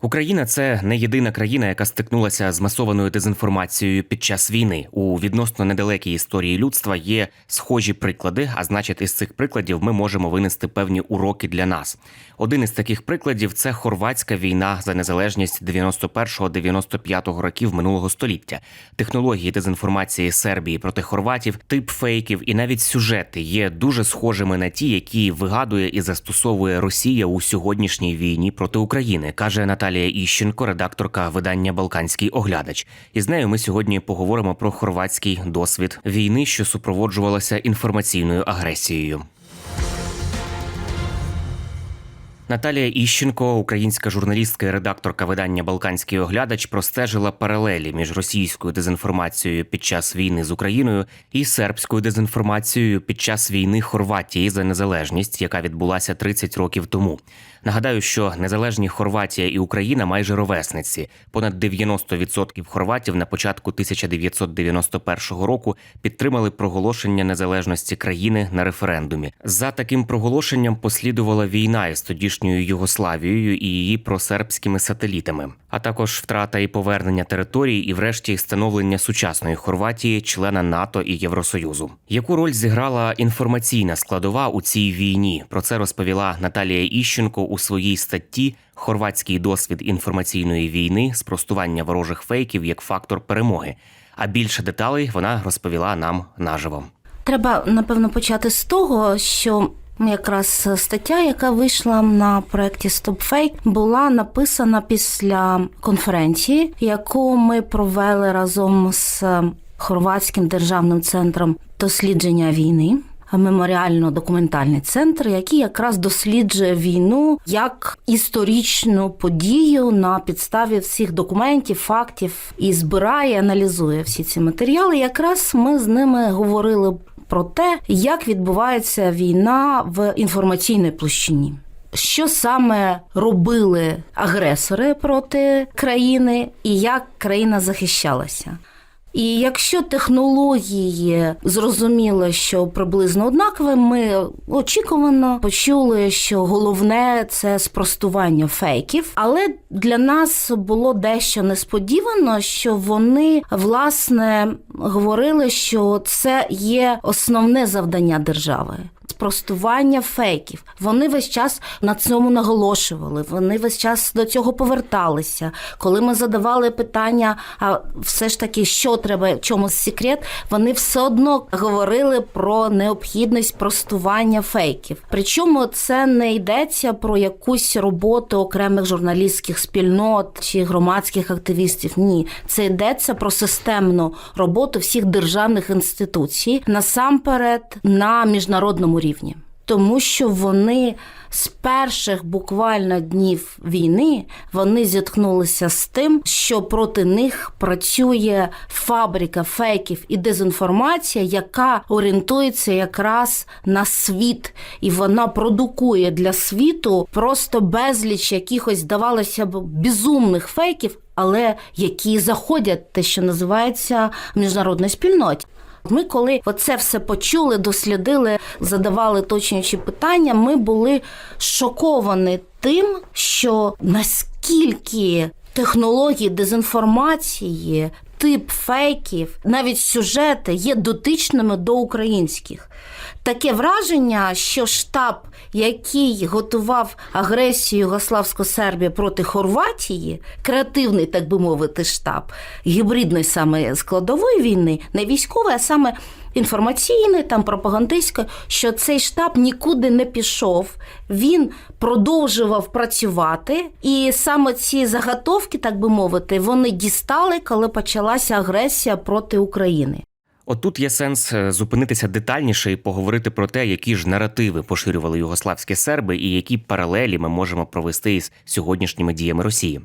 Україна це не єдина країна, яка стикнулася з масованою дезінформацією під час війни. У відносно недалекій історії людства є схожі приклади. А значить, із цих прикладів ми можемо винести певні уроки для нас. Один із таких прикладів це хорватська війна за незалежність 91-95 років минулого століття. Технології дезінформації Сербії проти хорватів, тип фейків і навіть сюжети є дуже схожими на ті, які вигадує і застосовує Росія у сьогоднішній війні проти України, каже Наталія Іщенко, редакторка видання Балканський оглядач. І з нею ми сьогодні поговоримо про хорватський досвід війни, що супроводжувалася інформаційною агресією. Наталія Іщенко, українська журналістка і редакторка видання Балканський оглядач, простежила паралелі між російською дезінформацією під час війни з Україною і сербською дезінформацією під час війни Хорватії за незалежність, яка відбулася 30 років тому. Нагадаю, що незалежні Хорватія і Україна майже ровесниці. Понад 90% хорватів на початку 1991 року підтримали проголошення незалежності країни на референдумі. За таким проголошенням послідувала війна із тодішньою Югославією і її просербськими сателітами, а також втрата і повернення територій, і, врешті, становлення сучасної Хорватії, члена НАТО і Євросоюзу. Яку роль зіграла інформаційна складова у цій війні? Про це розповіла Наталія Іщенко у своїй статті Хорватський досвід інформаційної війни, спростування ворожих фейків як фактор перемоги. А більше деталей вона розповіла нам наживо. Треба напевно почати з того, що якраз стаття, яка вийшла на проєкті StopFake, була написана після конференції, яку ми провели разом з Хорватським державним центром дослідження війни. Меморіально-документальний центр, який якраз досліджує війну як історичну подію на підставі всіх документів, фактів і збирає, аналізує всі ці матеріали. Якраз ми з ними говорили про те, як відбувається війна в інформаційній площині. Що саме робили агресори проти країни, і як країна захищалася? І якщо технології зрозуміло, що приблизно однакові, ми очікувано почули, що головне це спростування фейків. Але для нас було дещо несподівано, що вони власне говорили, що це є основне завдання держави. Спростування фейків. Вони весь час на цьому наголошували. Вони весь час до цього поверталися. Коли ми задавали питання, а все ж таки, що треба, в чому секрет, вони все одно говорили про необхідність простування фейків. Причому це не йдеться про якусь роботу окремих журналістських спільнот чи громадських активістів. Ні, це йдеться про системну роботу всіх державних інституцій насамперед на міжнародному рівні. Тому що вони з перших буквально днів війни вони зіткнулися з тим, що проти них працює фабрика фейків і дезінформація, яка орієнтується якраз на світ, і вона продукує для світу просто безліч якихось здавалося б безумних фейків, але які заходять те, що називається в міжнародній спільноті. Ми, коли оце все почули, дослідили, задавали точніші питання, ми були шоковані тим, що наскільки технології дезінформації, тип фейків, навіть сюжети є дотичними до українських. Таке враження, що штаб, який готував агресію Югославсько-Сербії проти Хорватії, креативний, так би мовити, штаб гібридної саме складової війни, не військовий, а саме інформаційної, там пропагандистської, що цей штаб нікуди не пішов. Він продовжував працювати, і саме ці заготовки, так би мовити, вони дістали, коли почалася агресія проти України. Отут є сенс е, зупинитися детальніше і поговорити про те, які ж наративи поширювали югославські серби, і які паралелі ми можемо провести із сьогоднішніми діями Росії.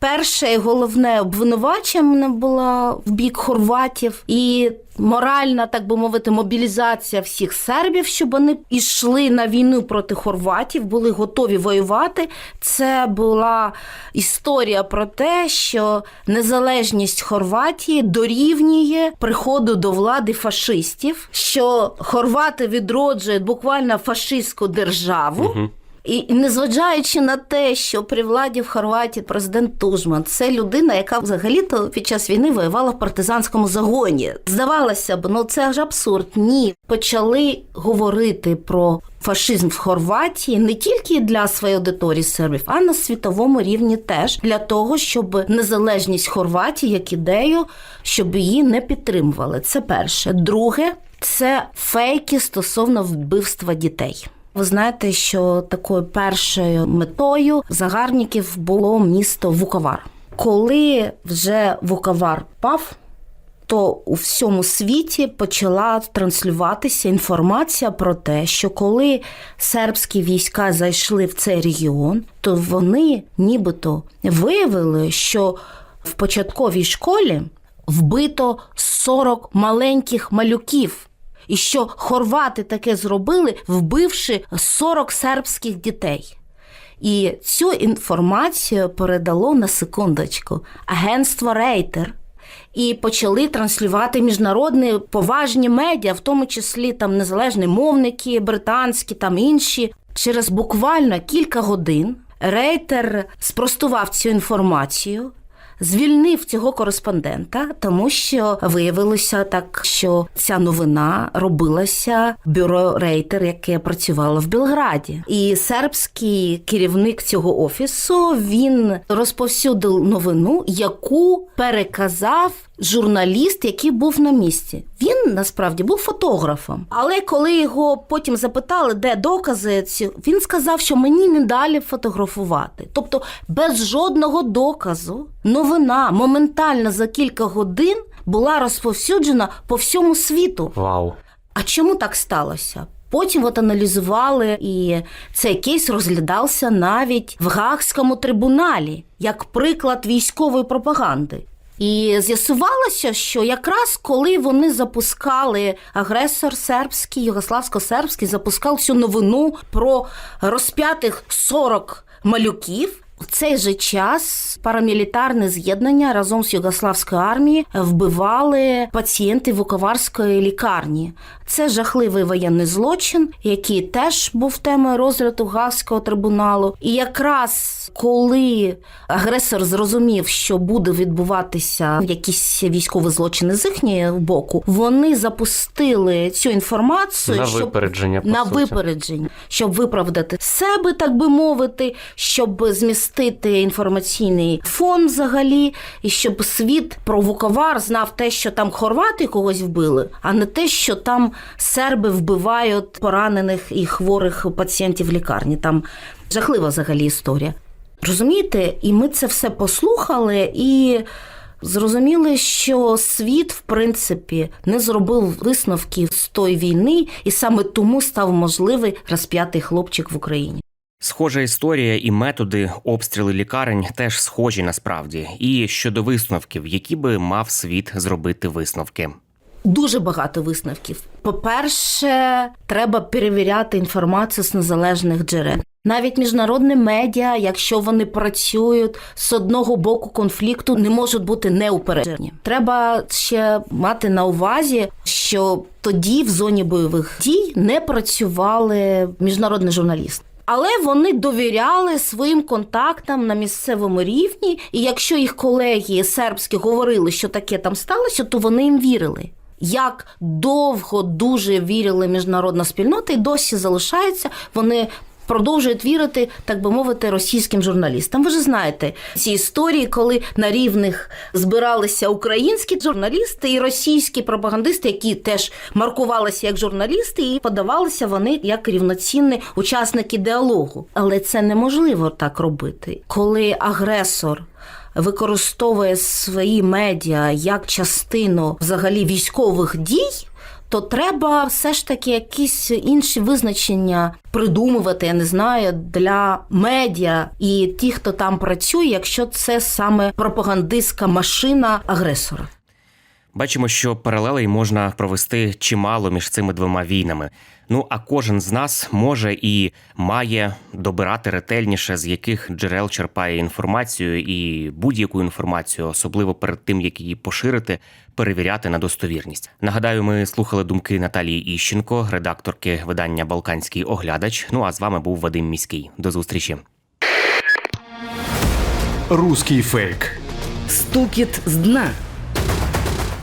Перше і головне обвинувачення була в бік хорватів і моральна, так би мовити, мобілізація всіх сербів, щоб вони йшли на війну проти хорватів, були готові воювати. Це була історія про те, що незалежність Хорватії дорівнює приходу до влади фашистів, що хорвати відроджують буквально фашистську державу. І і незважаючи на те, що при владі в Хорватії президент Тужман це людина, яка взагалі-то під час війни воювала в партизанському загоні. Здавалося б, ну це ж абсурд. Ні, почали говорити про фашизм в Хорватії не тільки для своєї аудиторії сербів, а на світовому рівні теж для того, щоб незалежність Хорватії як ідею, щоб її не підтримували. Це перше. Друге, це фейки стосовно вбивства дітей. Ви знаєте, що такою першою метою загарбників було місто Вуковар. Коли вже Вуковар пав, то у всьому світі почала транслюватися інформація про те, що коли сербські війська зайшли в цей регіон, то вони нібито виявили, що в початковій школі вбито 40 маленьких малюків. І що хорвати таке зробили, вбивши 40 сербських дітей. І цю інформацію передало на секундочку агентство Рейтер. І почали транслювати міжнародні поважні медіа, в тому числі там незалежні мовники, британські, там інші. Через буквально кілька годин Рейтер спростував цю інформацію, звільнив цього кореспондента, тому що виявилося так, що ця новина робилася бюро Рейтер, яке працювало в Білграді. І сербський керівник цього офісу він розповсюдив новину, яку переказав. Журналіст, який був на місці, він насправді був фотографом. Але коли його потім запитали, де докази, він сказав, що мені не далі фотографувати. Тобто, без жодного доказу новина моментально за кілька годин була розповсюджена по всьому світу. Вау. А чому так сталося? Потім от аналізували, і цей кейс розглядався навіть в Гаагському трибуналі як приклад військової пропаганди. І з'ясувалося, що якраз коли вони запускали агресор сербський, югославсько-сербський, запускав цю новину про розп'ятих 40 малюків. В цей же час парамілітарне з'єднання разом з югославською армією вбивали пацієнти Вуковарської лікарні. Це жахливий воєнний злочин, який теж був темою розгляду Гаагського трибуналу. І якраз коли агресор зрозумів, що буде відбуватися якісь військові злочини з їхнього боку, вони запустили цю інформацію На щоб- випередження, на суті. випередження, щоб виправдати себе, так би мовити, щоб змістити інформаційний фон взагалі, і щоб світ про знав те, що там хорвати когось вбили, а не те, що там серби вбивають поранених і хворих пацієнтів в лікарні. Там жахлива взагалі історія. Розумієте, і ми це все послухали і. Зрозуміли, що світ, в принципі, не зробив висновків з тої війни, і саме тому став можливий розп'ятий хлопчик в Україні. Схожа історія і методи обстріли лікарень теж схожі насправді. І щодо висновків, які би мав світ зробити висновки. Дуже багато висновків. По-перше, треба перевіряти інформацію з незалежних джерел. Навіть міжнародні медіа, якщо вони працюють з одного боку конфлікту, не можуть бути неупереджені. Треба ще мати на увазі, що тоді в зоні бойових дій не працювали міжнародні журналісти. Але вони довіряли своїм контактам на місцевому рівні, і якщо їх колеги сербські говорили, що таке там сталося, то вони їм вірили. Як довго дуже вірили міжнародна спільнота, і досі залишаються, вони продовжують вірити, так би мовити, російським журналістам. Ви ж знаєте ці історії, коли на рівних збиралися українські журналісти і російські пропагандисти, які теж маркувалися як журналісти, і подавалися вони як рівноцінні учасники діалогу. Але це неможливо так робити, коли агресор. Використовує свої медіа як частину взагалі військових дій, то треба все ж таки якісь інші визначення придумувати, я не знаю, для медіа і ті, хто там працює, якщо це саме пропагандистська машина агресора. Бачимо, що паралелей можна провести чимало між цими двома війнами. Ну а кожен з нас може і має добирати ретельніше, з яких джерел черпає інформацію, і будь-яку інформацію, особливо перед тим як її поширити, перевіряти на достовірність. Нагадаю, ми слухали думки Наталії Іщенко, редакторки видання Балканський оглядач. Ну а з вами був Вадим Міський. До зустрічі. Руський фейк. Стукіт з дна.